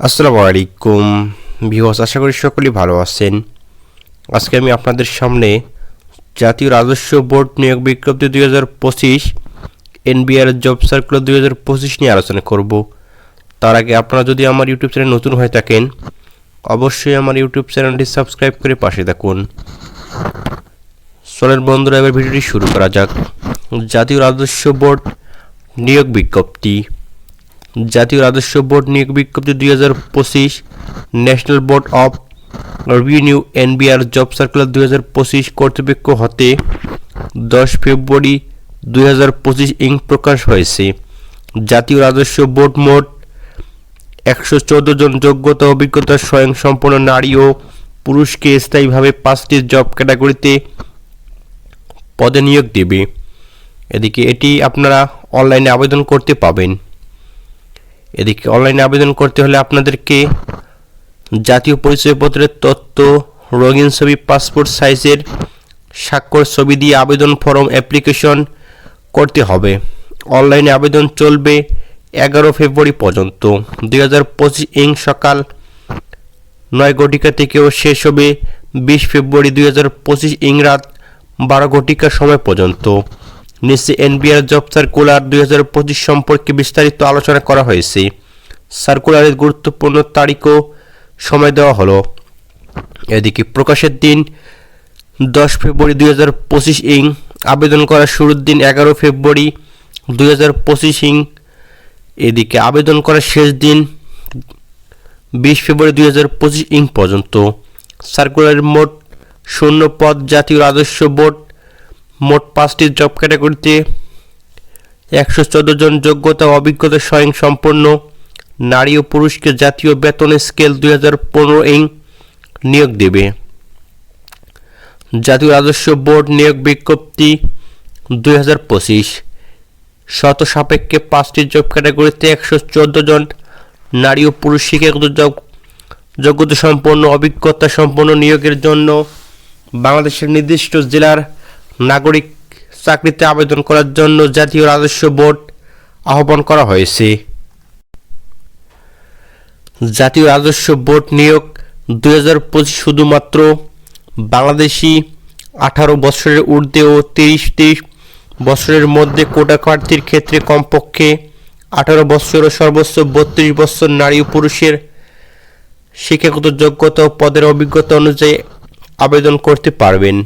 আসসালামু আলাইকুম, ভিউয়ার্স, আশা করি সকলেই ভালো আছেন। আজকে আমি আপনাদের সামনে জাতীয় রাজস্ব বোর্ড নিয়োগ বিজ্ঞপ্তি দুই হাজার পঁচিশ এনবিআর জব সার্কুলার দুই হাজার পঁচিশ নিয়ে আলোচনা করব। তার আগে আপনারা যদি আমার ইউটিউব চ্যানেল নতুন হয়ে থাকেন, অবশ্যই আমার ইউটিউব চ্যানেলটি সাবস্ক্রাইব করে পাশে থাকুন। চলেন বন্ধুরা, এবার ভিডিওটি শুরু করা যাক। জাতীয় রাজস্ব বোর্ড নিয়োগ বিজ্ঞপ্তি। জাতীয় রাজস্ব বোর্ড নিয়োগ বিজ্ঞপ্তি দুই হাজার পঁচিশ, national board of revenue NBR job circular দুই হাজার পঁচিশ কর্তৃপক্ষ হতে দশ ফেব্রুয়ারি দুই হাজার পঁচিশ ইং প্রকাশ হয়েছে। জাতীয় রাজস্ব বোর্ড মোট একশো চোদ্দ জন যোগ্যতা, অভিজ্ঞতা স্বয়ং সম্পন্ন নারী ও পুরুষকে স্থায়ীভাবে পাঁচটি জব ক্যাটাগরিতে পদে নিয়োগ দেবে। এদিকে এটি আপনারা অনলাইনে আবেদন করতে পাবেন। এদিকে অনলাইনে আবেদন করতে হলে আপনাদেরকে জাতীয় পরিচয়পত্রের তথ্য রঙিন ছবি পাসপোর্ট সাইজের স্বাক্ষর ছবি দিয়ে আবেদন ফর্ম অ্যাপ্লিকেশন করতে হবে। অনলাইনে আবেদন চলবে এগারো ফেব্রুয়ারি পর্যন্ত। দুই হাজার পঁচিশ ইং সকাল নয় ঘটিকা থেকেও শেষ হবে বিশ ফেব্রুয়ারি দুই হাজার পঁচিশ ইং রাত বারো ঘটিকা সময় পর্যন্ত। নিচে এনবিআর জব সার্কুলার দুই হাজার পঁচিশ সম্পর্কে বিস্তারিত আলোচনা করা হয়েছে। সার্কুলারের গুরুত্বপূর্ণ তারিখও সময় দেওয়া হলো। এদিকে প্রকাশের দিন দশ ফেব্রুয়ারি দুই হাজার পঁচিশ ইং। আবেদন করার শুরুর দিন এগারো ফেব্রুয়ারি দুই হাজার পঁচিশ ইং। এদিকে আবেদন করার শেষ দিন বিশ ফেব্রুয়ারি দুই হাজার পঁচিশ ইং পর্যন্ত। সার্কুলারের মোট শূন্য পদ জাতীয় রাজস্ব বোর্ড মোট পাঁচটি জব ক্যাটাগরিতে একশো চোদ্দ জন যোগ্যতা, অভিজ্ঞতা স্বয়ং সম্পন্ন নারী ও পুরুষকে জাতীয় বেতন স্কেল দুই হাজার পনেরো ইং নিয়োগ দেবে। জাতীয় রাজস্ব বোর্ড নিয়োগ বিজ্ঞপ্তি দুই হাজার পঁচিশ। শত সাপেক্ষে পাঁচটি জব ক্যাটাগরিতে একশো চোদ্দ জন নারী ও পুরুষ শিক্ষাগত যোগ্যতা সম্পন্ন, অভিজ্ঞতা সম্পন্ন নিয়োগের জন্য বাংলাদেশের নির্দিষ্ট জেলার নাগরিক চাকরিতে আবেদন করার জন্য জাতীয় রাজস্ব বোর্ড আহ্বান করা হয়েছে। জাতীয় রাজস্ব বোর্ড নিয়োগ দুই হাজার পঁচিশ শুধুমাত্র বাংলাদেশি আঠারো বছরের ঊর্ধ্বে ও তিরিশ তিরিশ বছরের মধ্যে কোটা প্রার্থীর ক্ষেত্রে কমপক্ষে আঠারো বছর ও সর্বোচ্চ বত্রিশ বছর নারী ও পুরুষের শিক্ষাগত যোগ্যতা ও পদের অভিজ্ঞতা অনুযায়ী আবেদন করতে পারবেন।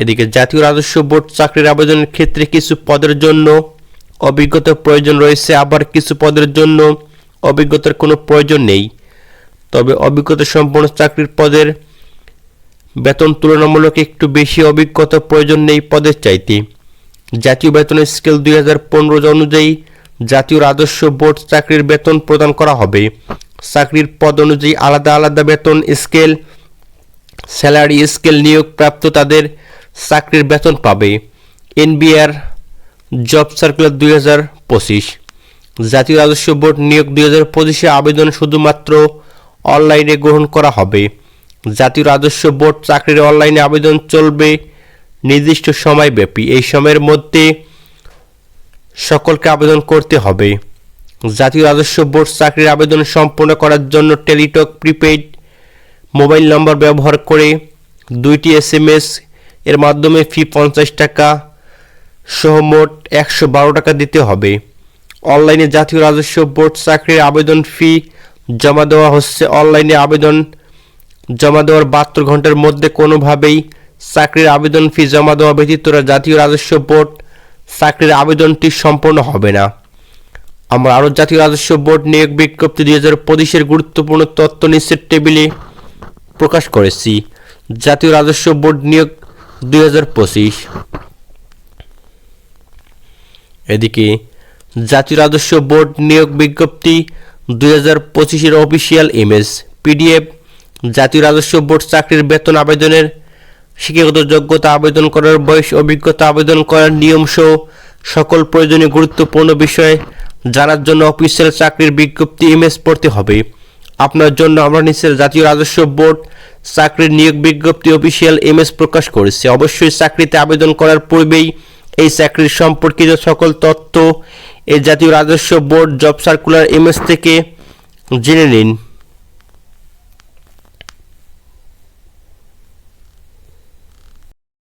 এদিকে জাতীয় রাজস্ব বোর্ড চাকরির আবেদনের ক্ষেত্রে কিছু পদের জন্য অভিজ্ঞতার প্রয়োজন রয়েছে, আবার কিছু পদের জন্য অভিজ্ঞতার কোনো প্রয়োজন নেই। তবে অভিজ্ঞতা সম্পন্ন চাকরির পদের বেতন তুলনামূলক একটু বেশি অভিজ্ঞতা প্রয়োজন নেই পদের চাইতে। জাতীয় বেতন স্কেল দুই হাজার পনেরো অনুযায়ী জাতীয় রাজস্ব বোর্ড চাকরির বেতন প্রদান করা হবে। চাকরির পদ অনুযায়ী আলাদা আলাদা বেতন স্কেল, স্যালারি স্কেল নিয়োগপ্রাপ্ত তাদের চাকরির বেতন পাবে। এনবিআর জব সার্কুলার দুই হাজার পঁচিশ। জাতীয় রাজস্ব বোর্ড নিয়োগ দুই হাজার পঁচিশে আবেদন শুধুমাত্র অনলাইনে গ্রহণ করা হবে। জাতীয় রাজস্ব বোর্ড চাকরির অনলাইনে আবেদন চলবে নির্দিষ্ট সময়ব্যাপী। এই সময়ের মধ্যে সকলকে আবেদন করতে হবে। জাতীয় রাজস্ব বোর্ড চাকরির আবেদন সম্পন্ন করার জন্য টেলিটক, প্রিপেইড মোবাইল নম্বর ব্যবহার করে দুইটি এসএমএস এর মাধ্যমে ফি পঞ্চাশ টাকা সহ মোট একশো বারো টাকা দিতে হবে। অনলাইনে জাতীয় রাজস্ব বোর্ড চাকরির আবেদন ফি জমা দেওয়া হচ্ছে। অনলাইনে আবেদন জমা দেওয়ার বাহাত্তর ঘণ্টার মধ্যে কোনোভাবেই চাকরির আবেদন ফি জমা দেওয়া ব্যতীত জাতীয় রাজস্ব বোর্ড চাকরির আবেদনটি সম্পন্ন হবে না। আমরা আরও জাতীয় রাজস্ব বোর্ড নিয়োগ বিজ্ঞপ্তি দুই হাজার পঁচিশের গুরুত্বপূর্ণ তথ্য নিশ্চিত টেবিলে প্রকাশ করেছি। জাতীয় রাজস্ব বোর্ড নিয়োগ দুই হাজার পঁচিশ। এদিকে জাতীয় রাজস্ব বোর্ড নিয়োগ বিজ্ঞপ্তি, দুই হাজার অফিসিয়াল ইমেজ, পিডিএফ জাতীয় রাজস্ব বোর্ড চাকরির বেতন আবেদনের, শিক্ষাগত যোগ্যতা আবেদন করার বয়স, অভিজ্ঞতা আবেদন করার নিয়ম সহ সকল প্রয়োজনীয় গুরুত্বপূর্ণ বিষয় জানার জন্য অফিসিয়াল চাকরির বিজ্ঞপ্তি ইমেজ পড়তে হবে। আপনার জন্য আমরা নিচের জাতীয় রাজস্ব বোর্ড চাকরির নিয়োগ বিজ্ঞপ্তি অফিসিয়াল এম এস প্রকাশ করেছে। অবশ্যই চাকরিতে আবেদন করার পূর্বেই এই চাকরির সম্পর্কিত সকল তথ্য এ জাতীয় রাজস্ব board job circular M S থেকে জেনে নিন।